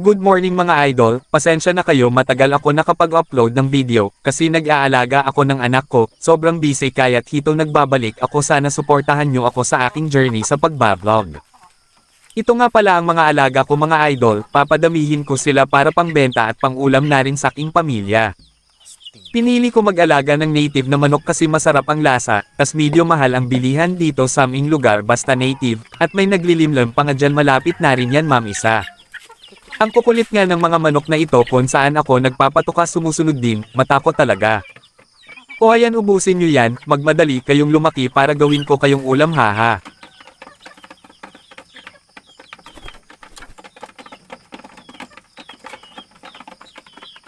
Good morning mga idol, pasensya na kayo matagal ako nakapag-upload ng video, kasi nag-aalaga ako ng anak ko, sobrang busy kaya't hito nagbabalik ako sana suportahan nyo ako sa aking journey sa pagbablog. Ito nga pala ang mga alaga ko mga idol, papadamihin ko sila para pangbenta at pangulam na rin sa aking pamilya. Pinili ko mag-alaga ng native na manok kasi masarap ang lasa, tas medyo mahal ang bilihan dito sa aming lugar basta native, at may naglilimlim pa nga dyan malapit na rin yan ma'am isa. Ang kukulit nga ng mga manok na ito kung saan ako nagpapatuka sumusunod din, matakot talaga. O ayan ubusin nyo yan, magmadali kayong lumaki para gawin ko kayong ulam haha.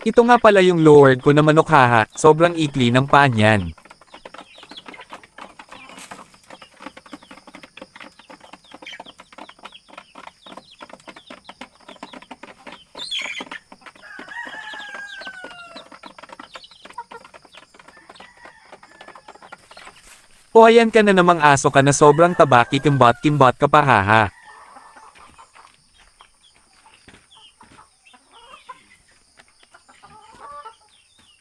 Ito nga pala yung lowered ko na manok haha, sobrang ikli ng paan yan. O ka na namang aso ka na sobrang taba kikimbot-kimbot ka pa haha.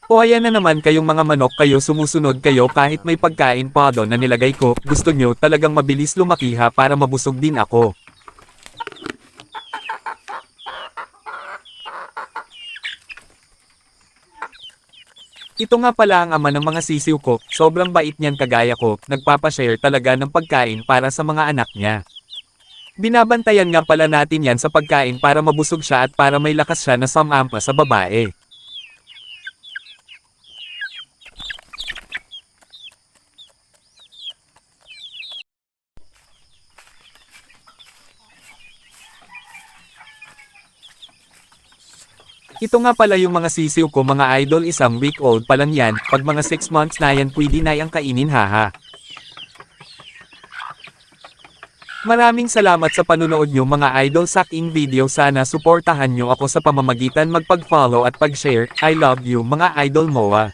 O na naman kayong mga manok kayo sumusunod kayo kahit may pagkain pa doon na nilagay ko, gusto nyo talagang mabilis lumaki ha para mabusog din ako. Ito nga pala ang ama ng mga sisiw ko, sobrang bait niyan kagaya ko, nagpapashare talaga ng pagkain para sa mga anak niya. Binabantayan nga pala natin yan sa pagkain para mabusog siya at para may lakas siya na samampa sa babae. Ito nga pala yung mga sisiw ko mga idol isang week old pa lang yan, pag mga 6 months na yan pwede na yang kainin haha. Maraming salamat sa panunood nyo mga idol sa aking video sana suportahan nyo ako sa pamamagitan magpag-follow at pag-share, I love you mga idol MOA.